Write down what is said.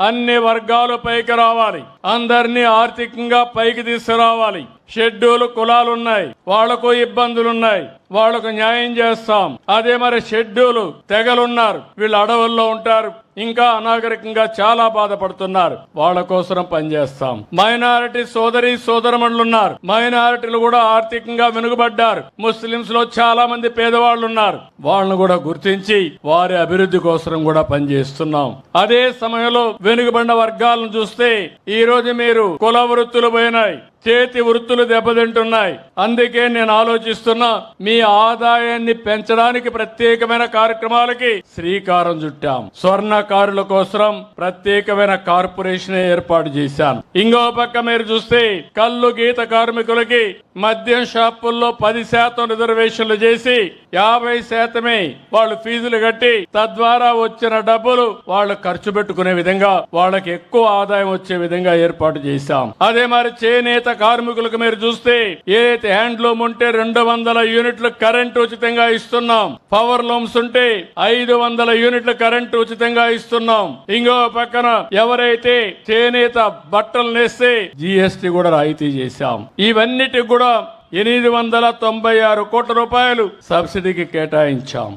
అన్ని వర్గాలు పైకి రావాలి. అందరినీ ఆర్థికంగా పైకి తీసుకురావాలి. షెడ్యూల్ కులాలు ఉన్నాయి వాళ్ళకు ఇబ్బందులు ఉన్నాయి వాళ్ళకు న్యాయం చేస్తాం. అదే మరి షెడ్యూలు తెగలున్నారు. వీళ్ళు అడవుల్లో ఉంటారు. ఇంకా అనాగరికంగా చాలా బాధపడుతున్నారు. వాళ్ళ కోసం పనిచేస్తాం. మైనారిటీ సోదరి సోదరమణులు ఉన్నారు మైనారిటీలు కూడా ఆర్థికంగా వెనుకబడ్డారు. ముస్లింస్లో చాలా మంది పేదవాళ్ళు ఉన్నారు వాళ్ళను కూడా గుర్తించి వారి అభివృద్ధి కోసం కూడా పనిచేస్తున్నాం. అదే సమయంలో వెనుకబడిన వర్గాలను చూస్తే ఈ రోజు మీరు కుల వృత్తులు పోయినాయి. చేతి వృత్తులు దెబ్బతింటున్నాయి. అందుకే నేను ఆలోచిస్తున్నా మీ ఆదాయాన్ని పెంచడానికి ప్రత్యేకమైన కార్యక్రమాలకి శ్రీకారం చుట్టాం. స్వర్ణకారుల కోసం ప్రత్యేకమైన కార్పొరేషన్ ఏర్పాటు చేశాను. ఇంకో పక్క మీరు చూస్తే కళ్ళు గీత కార్మికులకి మద్యం షాపుల్లో పది శాతం రిజర్వేషన్లు చేసి యాభై శాతమే వాళ్ళు ఫీజులు కట్టి తద్వారా వచ్చిన డబ్బులు వాళ్ళు ఖర్చు పెట్టుకునే విధంగా వాళ్ళకి ఎక్కువ ఆదాయం వచ్చే విధంగా ఏర్పాటు చేశాం. అదే మరి చేనేత కార్మికులకు మీరు చూస్తే ఏదైతే హ్యాండ్లూమ్ ఉంటే రెండు వందల యూనిట్లు కరెంట్ ఉచితంగా ఇస్తున్నాం. పవర్ లూమ్స్ ఉంటే ఐదు వందల యూనిట్లు కరెంట్ ఉచితంగా ఇస్తున్నాం. ఇంకో పక్కన ఎవరైతే చేనేత బట్టలు నేస్తే జిఎస్టి కూడా రాయితీ చేశాం. ఇవన్నిటికి కూడా ఎనిమిది వందల తొంభై ఆరు కోట్ల రూపాయలు సబ్సిడీకి కేటాయించాం.